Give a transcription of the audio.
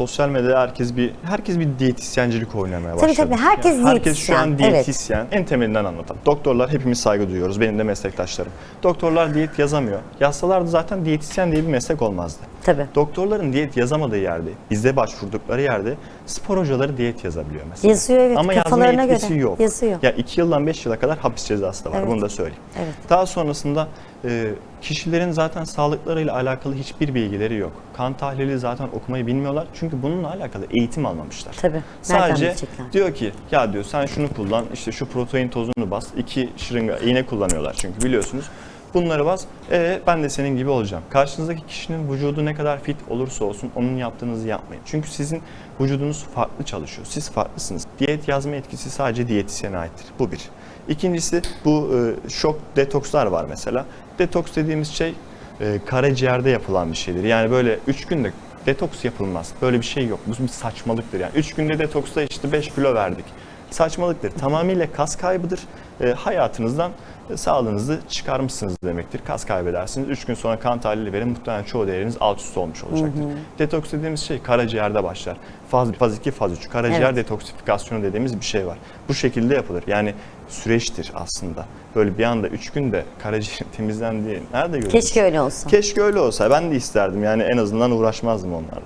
sosyal medyada herkes bir herkes bir diyetisyencilik oynamaya Tabii başladı. tabii, herkes Yani Herkes şu an diyetisyen, diyetisyen. En temelinden anlatalım. Doktorlar hepimiz saygı duyuyoruz. Benim de meslektaşlarım. Doktorlar diyet yazamıyor. Yazsalardı zaten diyetisyen diye bir meslek olmazdı. Tabii. Doktorların diyet yazamadığı yerde, bize başvurdukları yerde spor hocaları diyet yazabiliyor mesela. Yazıyor, evet, Ama yazma kafalarına yetkisi göre yok. yazıyor. Ya 2 yıldan 5 yıla kadar hapis cezası da var. Evet. Bunu da söyleyeyim. Evet. Daha sonrasında e, kişilerin zaten sağlıklarıyla alakalı hiçbir bilgileri yok. Kan tahlili zaten okumayı bilmiyorlar. Çünkü bununla alakalı eğitim almamışlar. Tabii. Sadece diyor ki ya diyor sen şunu kullan işte şu protein tozunu bas. iki şırınga iğne kullanıyorlar çünkü biliyorsunuz. Bunları bas. E, ben de senin gibi olacağım. Karşınızdaki kişinin vücudu ne kadar fit olursa olsun onun yaptığınızı yapmayın. Çünkü sizin vücudunuz farklı çalışıyor. Siz farklısınız. Diyet yazma etkisi sadece diyetisyene aittir. Bu bir. İkincisi bu e, şok detokslar var mesela. Detoks dediğimiz şey e, karaciğerde yapılan bir şeydir. Yani böyle 3 günde detoks yapılmaz. Böyle bir şey yok. Bu bir saçmalıktır yani. 3 günde detoksta işte 5 kilo verdik. Saçmalıktır. Tamamıyla kas kaybıdır. E, hayatınızdan e, sağlığınızı çıkarmışsınız demektir. Kas kaybedersiniz. 3 gün sonra kan tahlili verin. Muhtemelen çoğu değeriniz alt üst olmuş olacaktır. Detoks dediğimiz şey karaciğerde başlar. Faz, faz 2, faz 3. Karaciğer Evet. detoksifikasyonu dediğimiz bir şey var. Bu şekilde yapılır. Yani süreçtir aslında. Böyle bir anda 3 günde karaciğer temizlendi. Nerede görülmüş? Keşke öyle olsa. Keşke öyle olsa. Ben de isterdim. Yani en azından uğraşmazdım onlarla.